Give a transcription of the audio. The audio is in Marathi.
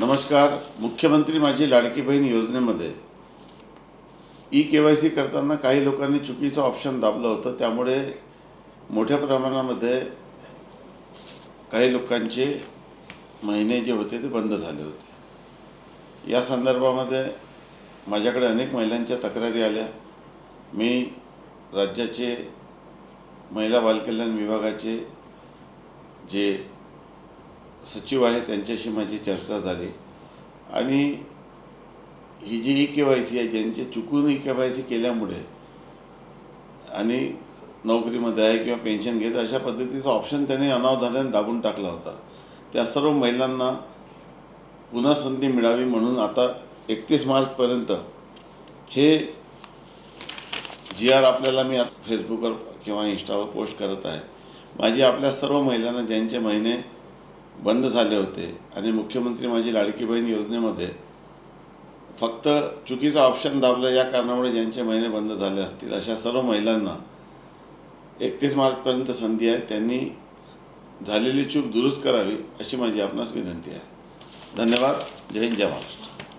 नमस्कार. मुख्यमंत्री माझी लाडकी बहीण योजनेमध्ये. ई के वाय सी करताना काही लोकांनी चुकीचं ऑप्शन दाबलं होतं. त्यामुळे मोठ्या प्रमाणामध्ये काही लोकांचे महिने जे होते ते बंद झाले होते. या संदर्भामध्ये माझ्याकडे अनेक महिलांच्या तक्रारी आल्या. मी राज्याचे महिला बालकल्याण विभागाचे जे सचिव आहे त्यांच्याशी माझी चर्चा झाली. आणि ही जी ई के वाय सी आहे ज्यांचे चुकून ई के वाय सी केल्यामुळे आणि नोकरीमध्ये आहे किंवा पेन्शन घेत अशा पद्धतीचा ऑप्शन त्यांनी अनावधानाने दाबून टाकला होता. त्या सर्व महिलांना पुन्हा संधी मिळावी म्हणून आता एकतीस मार्चपर्यंत हे जी आर आपल्याला मी आता फेसबुकवर किंवा इंस्टावर पोस्ट करत आहे. माझी आपल्या सर्व महिलांना ज्यांचे महिने बंद झाले होते आणि मुख्यमंत्री माझी लाडकी बहीण योजनेमध्ये फक्त चुकीचं ऑप्शन दाबलं या कारणामुळे ज्यांचे महिने बंद झाले असतील अशा सर्व महिलांना एकतीस मार्चपर्यंत संधी आहे. त्यांनी झालेली चूक दुरुस्त करावी अशी माझी आपणास विनंती आहे. धन्यवाद. जय हिंद जय महाराष्ट्र.